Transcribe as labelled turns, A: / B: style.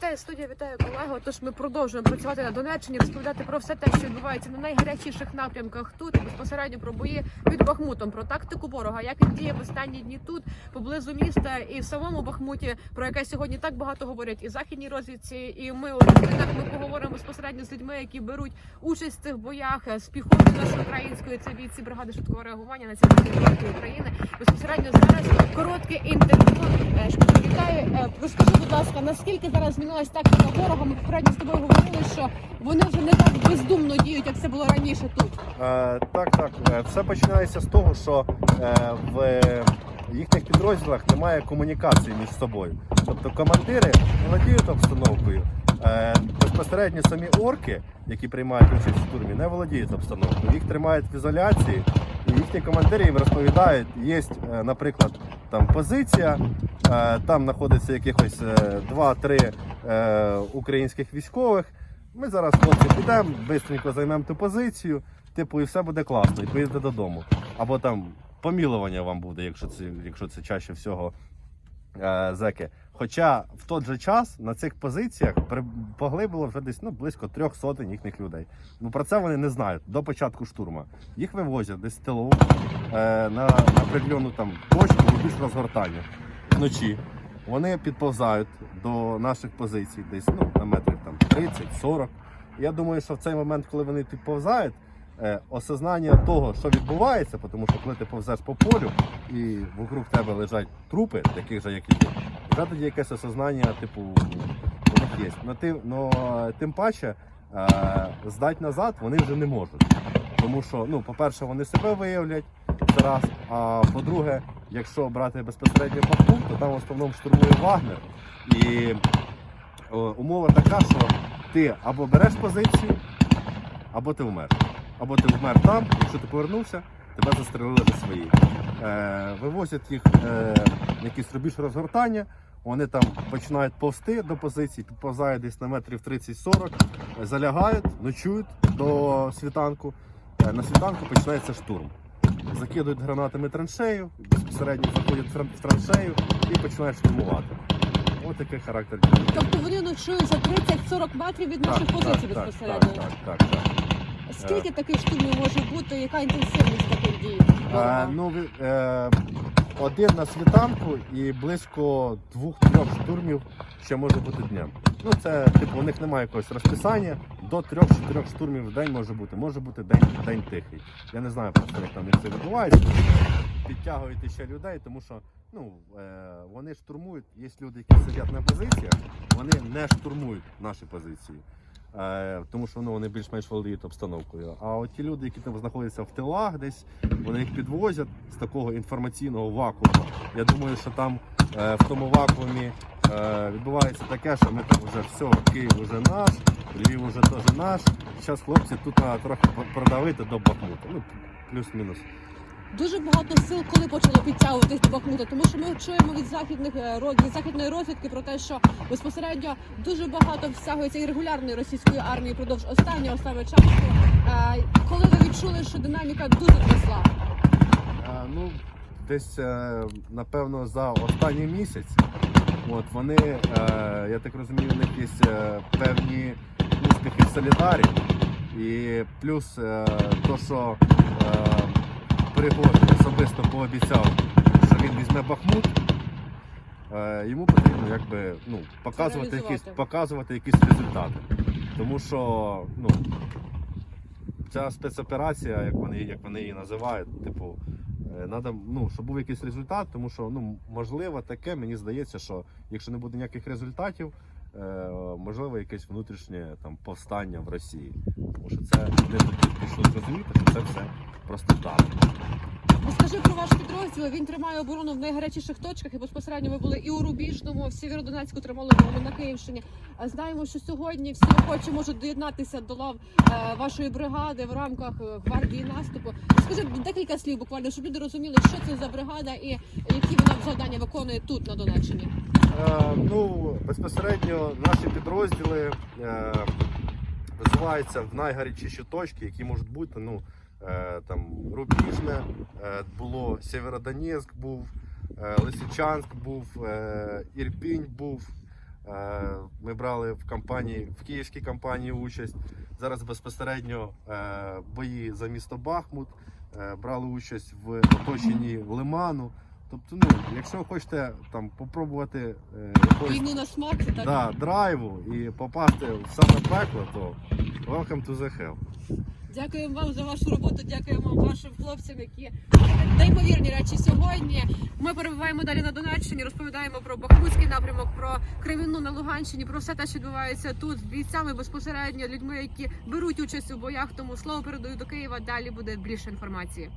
A: Вітаю студія, вітаю колего. Тож ми продовжуємо працювати на Донеччині, розповідати про все те, що відбувається на найгарячіших напрямках тут безпосередньо про бої під Бахмутом, про тактику ворога, як він діє в останні дні тут, поблизу міста і в самому Бахмуті, про яке сьогодні так багато говорять і західній розвідці. І ми так ми поговоримо безпосередньо з людьми, які беруть участь в цих боях з піхоти нашої української. Це бійці бригади швидкого реагування Національної гвардії України. Безпосередньо зараз коротке інтерв'ю. Вітаю, Е, розкажи, будь ласка, наскільки зараз змінилась тактика ворога? Ми попередньо з тобою говорили, що вони вже не так бездумно діють, як це було раніше тут.
B: Е, так, так. Е, Все починається з того, що е, в їхніх підрозділах немає комунікації між собою. Тобто командири володіють обстановкою. Е, безпосередньо самі орки, які приймають участь в штурмі, не володіють обстановкою. Їх тримають в ізоляції, і їхні командири їм розповідають, є, е, наприклад, там позиція, е, там знаходиться якихось е, 2-3 е, українських військових. Ми зараз хлопці підемо, швидко займемо ту позицію, типу, і все буде класно, і поїдете додому. Або там помілування вам буде, якщо це, якщо це чаще всього е, зеки. Хоча в той же час на цих позиціях поглибило вже десь ну, близько трьох сотень їхніх людей. Ну про це вони не знають до початку штурму. Їх вивозять десь в тилу е, на, на определену там точку більш розгортання вночі. Вони підповзають до наших позицій, десь ну, на метрів там 30-40. Я думаю, що в цей момент, коли вони підповзають, е, осознання того, що відбувається, тому що коли ти повзеш по полю і вокруг тебе лежать трупи, таких же, як і ти, вже тоді якесь осознання, типу, них є. Но, ти, но тим паче е, здати назад вони вже не можуть. Тому що, ну, по-перше, вони себе виявлять, це раз. А по-друге, якщо брати безпосередньо Бахмут, то там в основному штурмує Вагнер. І о, умова така, що ти або береш позицію, або ти вмер. Або ти вмер там, якщо ти повернувся, тебе застрелили за свої. Е, вивозять їх е, на якийсь рубіж розгортання, вони там починають повсти до позиції, підповзають десь на метрів 30-40, е, залягають, ночують до світанку. Е, на світанку починається штурм. Закидують гранатами траншею, безпосередньо заходять в траншею і починають штурмувати. Ось такий характер.
A: Тобто вони ночують за 30-40 метрів від наших позицій безпосередньо.
B: Так, так, так, так.
A: Скільки таких штурмів може бути? Яка інтенсивність таких дій?
B: Е, ну, ви- е, один на світанку і близько двох-трьох штурмів ще може бути днем. Ну, це типу, у них немає якогось розписання. До трьох-чотирьох штурмів в день може бути. Може бути день, день тихий. Я не знаю просто, як там у це відбувається. Підтягують ще людей, тому що ну, е, вони штурмують. Є люди, які сидять на позиціях, вони не штурмують наші позиції. Е, тому що ну, вони більш-менш володіють обстановкою. А от ті люди, які там знаходяться в тилах десь, вони їх підвозять з такого інформаційного вакууму. Я думаю, що там е, в тому вакуумі е, відбувається таке, що ми там вже все, Київ вже наш, Львів вже теж наш. Зараз хлопці тут треба трохи продавити до Бахмута. Ну, плюс-мінус.
A: Дуже багато сил, коли почало підтягуватись до Бахмута, тому що ми чуємо від західних е, від західної розвідки про те, що безпосередньо дуже багато всягується і регулярної російської армії впродовж останнього саме часу. Е, Коли ви відчули, що динаміка дуже зросла?
B: Е, ну, десь, напевно, за останній місяць. От вони, я так розумію, у е, певні успіхи в Солідарі. І плюс то, що Пригожин особисто пообіцяв, що він візьме Бахмут. Е, йому потрібно якби, ну, показувати, якісь, показувати якісь результати. Тому що ну, ця спецоперація, як вони, як вони її називають, типу, е, надо, ну, щоб був якийсь результат, тому що ну, можливо таке, мені здається, що якщо не буде ніяких результатів, можливо, якесь внутрішнє там, повстання в Росії. Тому що це не пішло зрозуміти, що це все просто так.
A: Розкажи про ваш підрозділ. Він тримає оборону в найгарячіших точках. І безпосередньо ви були і у Рубіжному, в Сєвєродонецьку тримали оборону на Київщині. Знаємо, що сьогодні всі охочі можуть доєднатися до лав е, вашої бригади в рамках е, гвардії наступу. Скажи декілька слів буквально, щоб люди розуміли, що це за бригада і які вона завдання виконує тут на Донеччині.
B: Е, ну, безпосередньо наші підрозділи е, висуваються в найгарячіші точки, які можуть бути. Ну, е, там Рубіжне е, було, Сєвєродонецьк був, е, Лисичанськ був, е, Ірпінь був. Е, Ми брали в кампанії, в київській кампанії участь. Зараз безпосередньо е, бої за місто Бахмут. Е, Брали участь в оточенні Лиману. Тобто, ну, якщо хочете там попробувати е, якогось
A: Війну на смак, це так.
B: да, драйву і попасти в саме пекло, то welcome to the hell.
A: Дякуємо вам за вашу роботу. Дякуємо вашим хлопцям, які неймовірні речі сьогодні. Ми перебуваємо далі на Донеччині, розповідаємо про Бахмутський напрямок, про Кривіну на Луганщині, про все те, що відбувається тут з бійцями безпосередньо, людьми, які беруть участь у боях. Тому слово передаю до Києва. Далі буде більше інформації.